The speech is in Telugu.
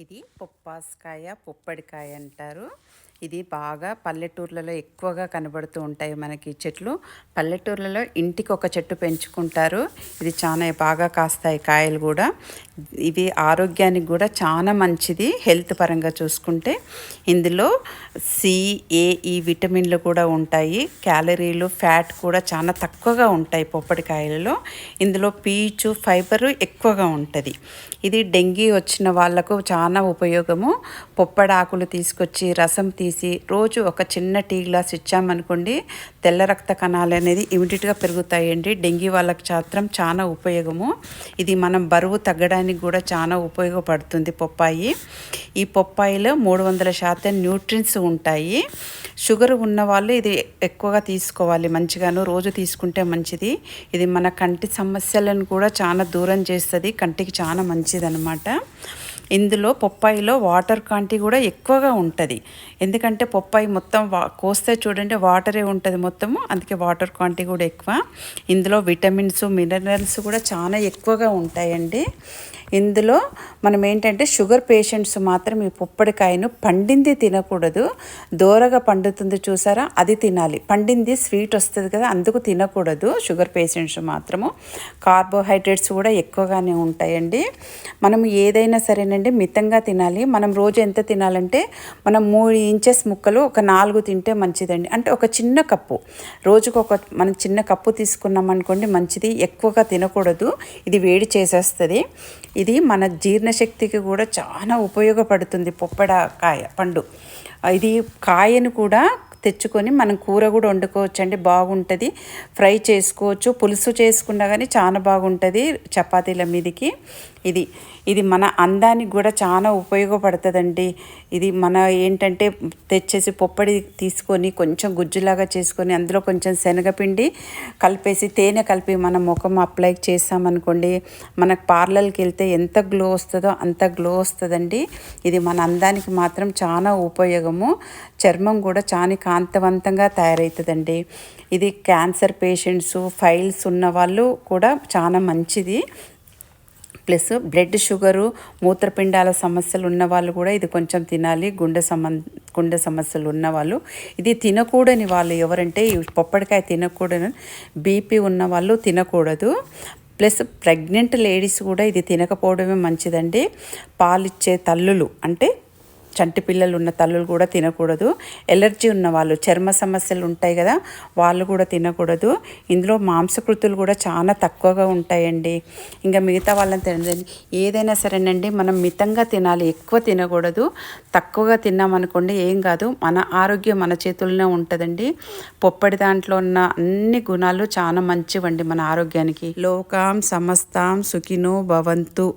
ఇది పొప్పాస్కాయ పొప్పడికాయ అంటారు. ఇది బాగా పల్లెటూర్లలో ఎక్కువగా కనబడుతూ ఉంటాయి మనకి చెట్లు. పల్లెటూర్లలో ఇంటికి ఒక చెట్టు పెంచుకుంటారు. ఇది చాలా బాగా కాస్తాయి కాయలు కూడా. ఇవి ఆరోగ్యానికి కూడా చాలా మంచిది హెల్త్ పరంగా చూసుకుంటే. ఇందులో సిఏఈ విటమిన్లు కూడా ఉంటాయి. క్యాలరీలు ఫ్యాట్ కూడా చాలా తక్కువగా ఉంటాయి పొప్పడికాయలలో. ఇందులో పీచు ఫైబరు ఎక్కువగా ఉంటుంది. ఇది డెంగీ వచ్చిన వాళ్ళకు చాలా ఉపయోగము. పొప్పడాకులు తీసుకొచ్చి రసం తీసి రోజు ఒక చిన్న టీ గ్లాస్ ఇచ్చామనుకోండి తెల్ల రక్త కణాలు అనేది ఇమీడియట్గా పెరుగుతాయండి. డెంగీ వాళ్ళకి మాత్రం చాలా ఉపయోగము. ఇది మనం బరువు తగ్గడానికి కూడా చాలా ఉపయోగపడుతుంది పొప్పాయి. ఈ పొప్పాయిలో మూడు వందల శాతం న్యూట్రిన్స్ ఉంటాయి. షుగర్ ఉన్న వాళ్ళు ఇది ఎక్కువగా తీసుకోవాలి. మంచిగాను రోజు తీసుకుంటే మంచిది. ఇది మన కంటి సమస్యలను కూడా చాలా దూరం చేస్తుంది. కంటికి చాలా మంచిదనమాట ఇందులో పొప్పాయిలో వాటర్ క్వాంటిటీ కూడా ఎక్కువగా ఉంటుంది. ఎందుకంటే పొప్పాయి మొత్తం వా కోస్తే చూడండి వాటరే ఉంటుంది మొత్తము అందుకే వాటర్ క్వాంటిటీ కూడా ఎక్కువ. ఇందులో విటమిన్స్ మినరల్స్ కూడా చాలా ఎక్కువగా ఉంటాయండి. ఇందులో మనం ఏంటంటే షుగర్ పేషెంట్స్ మాత్రం ఈ పొప్పడికాయను పండింది తినకూడదు. దూరగా పండుతుంది చూసారా అది తినాలి. పండింది స్వీట్ వస్తుంది కదా అందుకు తినకూడదు షుగర్ పేషెంట్స్ మాత్రము. కార్బోహైడ్రేట్స్ కూడా ఎక్కువగానే ఉంటాయండి. మనం ఏదైనా సరేనండి మితంగా తినాలి. మనం రోజు ఎంత తినాలంటే మనం మూడు ఇంచెస్ ముక్కలు ఒక నాలుగు తింటే మంచిదండి. అంటే ఒక చిన్న కప్పు. రోజుకు ఒక మనం చిన్న కప్పు తీసుకున్నాం అనుకోండి మంచిది. ఎక్కువగా తినకూడదు. ఇది వేడి చేసేస్తుంది. ఇది మన జీర్ణశక్తికి కూడా చాలా ఉపయోగపడుతుంది పొప్పడకాయ పండు. ఇది కాయను కూడా తెచ్చుకొని మనం కూర కూడా వండుకోవచ్చు అండి బాగుంటుంది. ఫ్రై చేసుకోవచ్చు. పులుసు చేసుకున్నా కానీ చాలా బాగుంటుంది చపాతీల మీదకి. ఇది ఇది మన అందానికి కూడా చాలా ఉపయోగపడుతుందండి. ఇది మన ఏంటంటే తెచ్చేసి పొప్పడి తీసుకొని కొంచెం గుజ్జులాగా చేసుకొని అందులో కొంచెం శనగపిండి కలిపేసి తేనె కలిపి మన ముఖం అప్లై చేసామనుకోండి మనకు పార్లర్కి వెళ్తే ఎంత గ్లో వస్తుందో అంత గ్లో వస్తుందండి. ఇది మన అందానికి మాత్రం చాలా ఉపయోగము. చర్మం కూడా చాలా కాంతవంతంగా తయారవుతుందండి. ఇది క్యాన్సర్ పేషెంట్స్ ఫైల్స్ ఉన్న వాళ్ళు కూడా చాలా మంచిది. ప్లస్ బ్లడ్ షుగరు మూత్రపిండాల సమస్యలు ఉన్న వాళ్ళు కూడా ఇది కొంచెం తినాలి. గుండె సంబంధ గుండె సమస్యలు ఉన్నవాళ్ళు ఇది తినకూడని వాళ్ళు ఎవరంటే ఈ పొప్పడికాయ తినకూడని బీపీ ఉన్నవాళ్ళు తినకూడదు. ప్లస్ ప్రెగ్నెంట్ లేడీస్ కూడా ఇది తినకపోవడమే మంచిదండి. పాలిచ్చే తల్లులు అంటే చంటి పిల్లలు ఉన్న తల్లులు కూడా తినకూడదు. ఎలర్జీ ఉన్న వాళ్ళు చర్మ సమస్యలు ఉంటాయి కదా వాళ్ళు కూడా తినకూడదు. ఇందులో మాంసకృతులు కూడా చాలా తక్కువగా ఉంటాయండి. ఇంకా మిగతా వాళ్ళని తినండి ఏదైనా సరేనండి మనం మితంగా తినాలి ఎక్కువ తినకూడదు. తక్కువగా తిన్నామనుకోండి ఏం కాదు మన ఆరోగ్యం మన చేతుల్లోనే ఉంటుందండి. పొప్పడి దాంట్లో ఉన్న అన్ని గుణాలు చాలా మంచివండి మన ఆరోగ్యానికి. లోకాం సమస్తాం సుఖినో భవంతు.